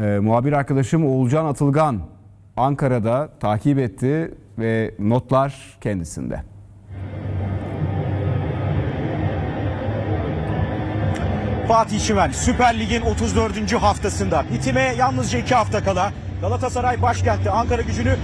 Ee, muhabir arkadaşım Oğulcan Atılgan Ankara'da takip etti ve notlar kendisinde. Fatih Çimen Süper Lig'in 34. haftasında bitime yalnızca 2 hafta kala Galatasaray başkentte Ankara gücünü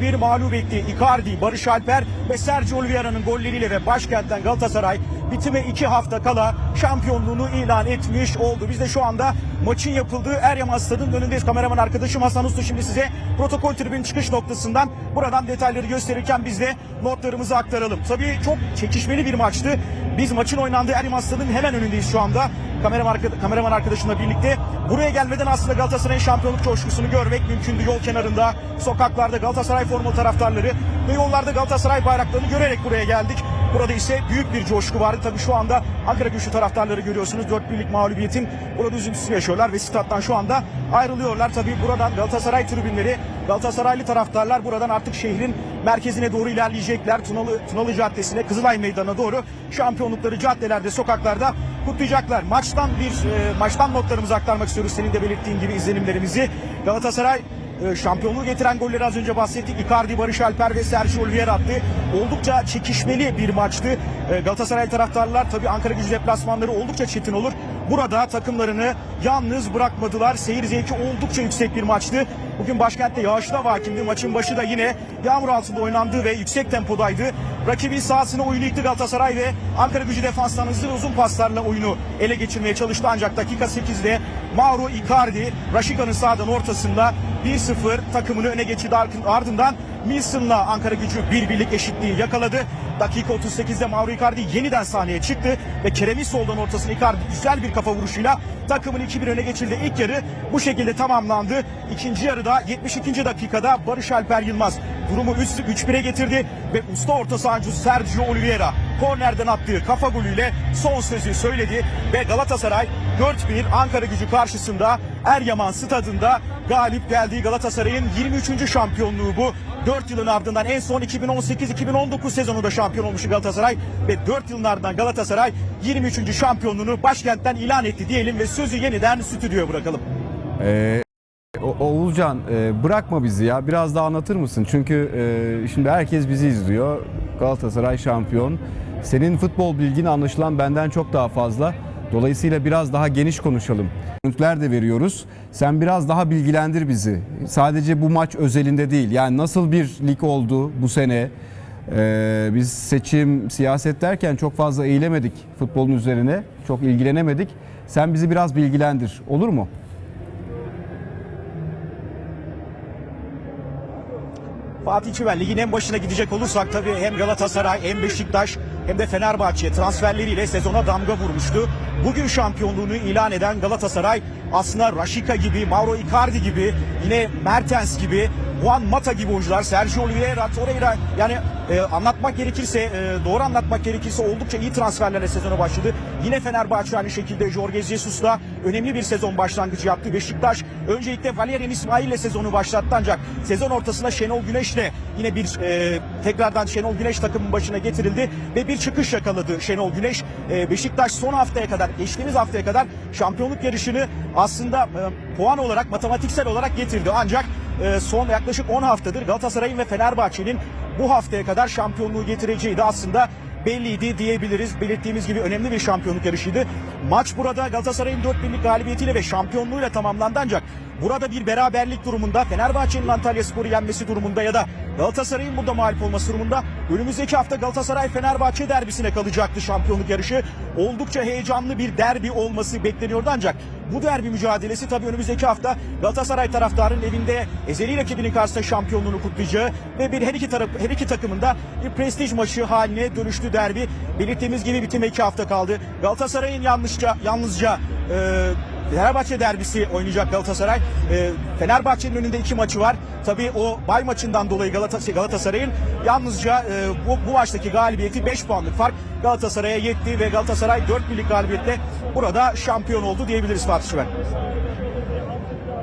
4-1 mağlup etti. Icardi, Barış Alper ve Sergio Oliveira'nın golleriyle ve başkentten Galatasaray bitime 2 hafta kala şampiyonluğunu ilan etmiş oldu. Biz de şu anda maçın yapıldığı Eryaman Stadı'nın önündeyiz. Kameraman arkadaşım Hasan Usta şimdi size protokol tribün çıkış noktasından buradan detayları gösterirken biz de notlarımızı aktaralım. Tabii çok çekişmeli bir maçtı. Biz maçın oynandığı Eryaman Stadı'nın hemen önündeyiz şu anda. Kameraman, kameraman arkadaşımla birlikte. Buraya gelmeden aslında Galatasaray'ın şampiyonluk coşkusunu görmek mümkündü. Yol kenarında, sokaklarda Galatasaray formalı taraftarları ve yollarda Galatasaray bayraklarını görerek buraya geldik. Burada ise büyük bir coşku vardı. Tabii şu anda Ankara güçlü taraftarları görüyorsunuz. 4 birlik mağlubiyetin burada üzüntüsünü yaşıyorlar ve stat'tan şu anda ayrılıyorlar. Tabii buradan Galatasaray tribünleri, Galatasaraylı taraftarlar buradan artık şehrin merkezine doğru ilerleyecekler. Tunalı, Tunalı Caddesi'ne, Kızılay Meydanı'na doğru şampiyonlukları caddelerde, sokaklarda kutlayacaklar. Maçtan bir e, maçtan notlarımızı aktarmak istiyoruz. Senin de belirttiğin gibi izlenimlerimizi. Galatasaray e, şampiyonluğu getiren golleri az önce bahsettik. Icardi, Barış Alper ve Sergio Oliveira attı. Oldukça çekişmeli bir maçtı. E, Galatasaray taraftarlar tabii Ankara gücü deplasmanları oldukça çetin olur. Burada takımlarını yalnız bırakmadılar. Seyir zevki oldukça yüksek bir maçtı. Bugün başkentte hava hakimdi. Maçın başı da yine yağmur altında oynandı ve yüksek tempodaydı. Rakibin sahasına oyunu yıktı Galatasaray ve Ankara gücü defanstan hızlı uzun paslarla oyunu ele geçirmeye çalıştı. Ancak dakika 8'de Mauro Icardi, Raşika'nın sağdan ortasında 1-0 takımını öne geçirdi. Ardından Milson'la Ankara gücü bir birlik eşitliği yakaladı. Dakika 38'de Mauro Icardi yeniden sahneye çıktı ve Kerem'in soldan ortasına Icardi güzel bir kafa vuruşuyla takımını 2-1 öne geçirdi. İlk yarı bu şekilde tamamlandı. İkinci yarıda 72. dakikada Barış Alper Yılmaz durumu 3-1'e getirdi ve usta orta sahancı Sergio Oliveira kornerden attığı kafa golüyle son sözü söyledi ve Galatasaray 4-1 Ankara gücü karşısında Eryaman stadında galip geldiği Galatasaray'ın 23. şampiyonluğu bu. 4 yılın ardından en son 2018-2019 sezonunda şampiyon olmuştu Galatasaray ve 4 yılın ardından Galatasaray 23. şampiyonluğunu başkentten ilan etti diyelim ve sözü yeniden stüdyoya bırakalım. Ee, O- Oğulcan e, bırakma bizi ya biraz daha anlatır mısın? Çünkü e, şimdi herkes bizi izliyor. Galatasaray şampiyon. Senin futbol bilgin anlaşılan benden çok daha fazla. Dolayısıyla biraz daha geniş konuşalım. Görüntüler de veriyoruz. Sen biraz daha bilgilendir bizi. Sadece bu maç özelinde değil. Yani nasıl bir lig oldu bu sene? Ee, biz seçim, siyaset derken çok fazla eğilemedik futbolun üzerine. Çok ilgilenemedik. Sen bizi biraz bilgilendir. Olur mu? Fatih Çimen ligin en başına gidecek olursak tabii hem Galatasaray hem Beşiktaş hem de Fenerbahçe transferleriyle sezona damga vurmuştu. Bugün şampiyonluğunu ilan eden Galatasaray aslında Rashica gibi, Mauro Icardi gibi, yine Mertens gibi, Juan Mata gibi oyuncular, Sergio Oliveira, Torreira yani e, anlatmak gerekirse, e, doğru anlatmak gerekirse oldukça iyi transferlerle sezona başladı. Yine Fenerbahçe aynı şekilde Jorge Jesus'la önemli bir sezon başlangıcı yaptı. Beşiktaş öncelikle Valerian İsmail ile sezonu başlattı ancak sezon ortasında Şenol Güneş'le yine bir e, tekrardan Şenol Güneş takımın başına getirildi ve bir çıkış yakaladı Şenol Güneş. E, Beşiktaş son haftaya kadar, geçtiğimiz haftaya kadar şampiyonluk yarışını aslında e, puan olarak, matematiksel olarak getirdi. Ancak e, son yaklaşık 10 haftadır Galatasaray'ın ve Fenerbahçe'nin bu haftaya kadar şampiyonluğu getireceği de aslında belliydi diyebiliriz. Belirttiğimiz gibi önemli bir şampiyonluk yarışıydı. Maç burada Galatasaray'ın 4 birlik galibiyetiyle ve şampiyonluğuyla tamamlandı ancak burada bir beraberlik durumunda Fenerbahçe'nin Antalya Spor'u yenmesi durumunda ya da Galatasaray'ın burada mağlup olması durumunda önümüzdeki hafta Galatasaray Fenerbahçe derbisine kalacaktı şampiyonluk yarışı. Oldukça heyecanlı bir derbi olması bekleniyordu ancak bu derbi mücadelesi tabii önümüzdeki hafta Galatasaray taraftarının evinde ezeli rakibinin karşısında şampiyonluğunu kutlayacağı ve bir her iki taraf her iki takımın da bir prestij maçı haline dönüştü derbi. Belirttiğimiz gibi bitime iki hafta kaldı. Galatasaray'ın yalnızca yalnızca e, Fenerbahçe derbisi oynayacak Galatasaray. E, Fenerbahçe'nin önünde iki maçı var. Tabii o bay maçından dolayı Galata- Galatasaray'ın yalnızca e, bu, bu maçtaki galibiyeti 5 puanlık fark Galatasaray'a yetti ve Galatasaray 4 birlik galibiyetle burada şampiyon oldu diyebiliriz Fatih Şiven.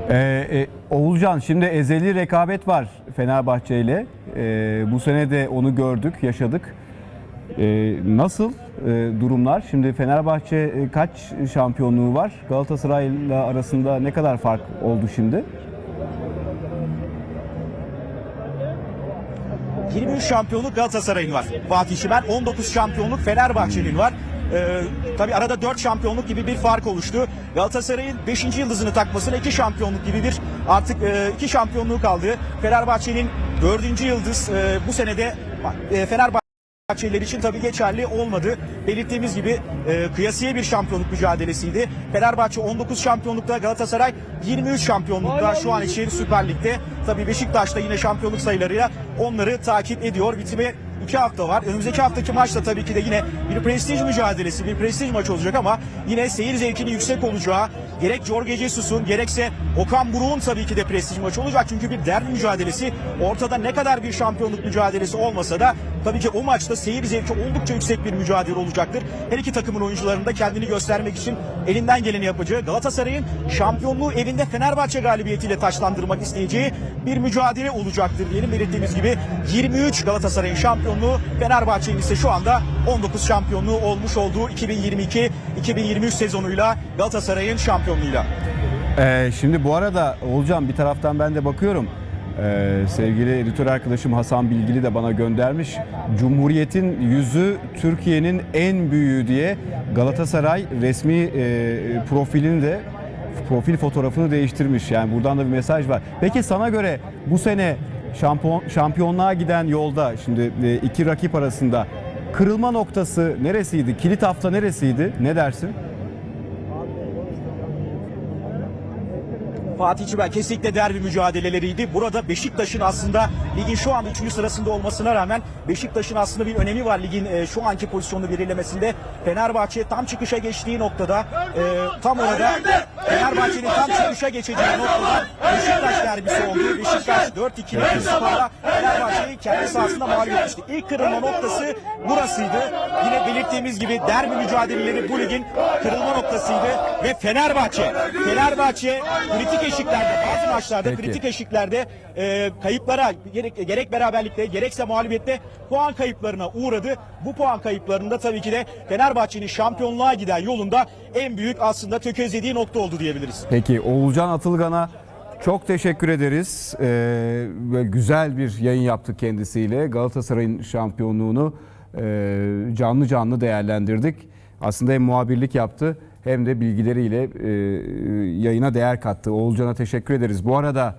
Ee, e, Oğulcan şimdi ezeli rekabet var Fenerbahçe ile. Ee, bu sene de onu gördük, yaşadık. E, nasıl e, durumlar? Şimdi Fenerbahçe e, kaç şampiyonluğu var? Galatasaray'la arasında ne kadar fark oldu şimdi? 23 şampiyonluk Galatasaray'ın var. Fatih Şimer 19 şampiyonluk Fenerbahçe'nin var. Ee, tabii arada 4 şampiyonluk gibi bir fark oluştu. Galatasaray'ın 5. yıldızını takmasına 2 şampiyonluk gibi bir artık 2 şampiyonluğu kaldı. Fenerbahçe'nin 4. yıldız e, bu senede e, Fenerbahçe Fenerbahçeliler için tabii geçerli olmadı. Belirttiğimiz gibi e, kıyasiye bir şampiyonluk mücadelesiydi. Fenerbahçe 19 şampiyonlukta, Galatasaray 23 şampiyonlukta şu an için Süper Lig'de. Tabii Beşiktaş da yine şampiyonluk sayılarıyla onları takip ediyor. Bitime iki hafta var. Önümüzdeki haftaki maçta tabii ki de yine bir prestij mücadelesi, bir prestij maçı olacak ama yine seyir zevkinin yüksek olacağı, gerek Jorge Jesus'un gerekse Okan Buruk'un tabii ki de prestij maçı olacak. Çünkü bir derbi mücadelesi ortada ne kadar bir şampiyonluk mücadelesi olmasa da tabii ki o maçta seyir zevki oldukça yüksek bir mücadele olacaktır. Her iki takımın oyuncularının da kendini göstermek için elinden geleni yapacağı Galatasaray'ın şampiyonluğu evinde Fenerbahçe galibiyetiyle taçlandırmak isteyeceği bir mücadele olacaktır diyelim. Belirttiğimiz gibi 23 Galatasaray'ın şampiyonluğu Fenerbahçe'nin ise şu anda 19 şampiyonluğu olmuş olduğu 2022-2023 sezonuyla Galatasaray'ın şampiyonluğuyla. Ee, şimdi bu arada Olcan bir taraftan ben de bakıyorum. Ee, sevgili editör arkadaşım Hasan Bilgili de bana göndermiş. Cumhuriyet'in yüzü Türkiye'nin en büyüğü diye Galatasaray resmi e, profilini de profil fotoğrafını değiştirmiş. Yani buradan da bir mesaj var. Peki sana göre bu sene şampiyon, şampiyonluğa giden yolda şimdi e, iki rakip arasında kırılma noktası neresiydi? Kilit hafta neresiydi? Ne dersin? Fatih Çimen kesinlikle derbi mücadeleleriydi. Burada Beşiktaş'ın aslında ligin şu anda 3. sırasında olmasına rağmen Beşiktaş'ın aslında bir önemi var ligin e, şu anki pozisyonunu belirlemesinde. Fenerbahçe tam çıkışa geçtiği noktada e, tam orada Fenerbahçe'nin tam çıkışa geçeceği noktada Beşiktaş derbisi oldu. Beşiktaş 4-2'lik bir skorla Fenerbahçe'yi kendi sahasında mağlup etmişti. İlk kırılma noktası burasıydı. Yine belirttiğimiz gibi derbi mücadeleleri bu ligin kırılma noktasıydı ve Fenerbahçe Fenerbahçe kritik eşiklerde bazı maçlarda Peki. kritik eşiklerde e, kayıplara gerek, gerek beraberlikte gerekse mağlubiyette puan kayıplarına uğradı. Bu puan kayıplarında tabii ki de Fenerbahçe'nin şampiyonluğa giden yolunda en büyük aslında tökezlediği nokta oldu diyebiliriz. Peki Oğulcan Atılgan'a çok teşekkür ederiz. Ee, güzel bir yayın yaptık kendisiyle. Galatasaray'ın şampiyonluğunu e, canlı canlı değerlendirdik. Aslında hem muhabirlik yaptı hem de bilgileriyle e, yayına değer kattı. Oğulcan'a teşekkür ederiz. Bu arada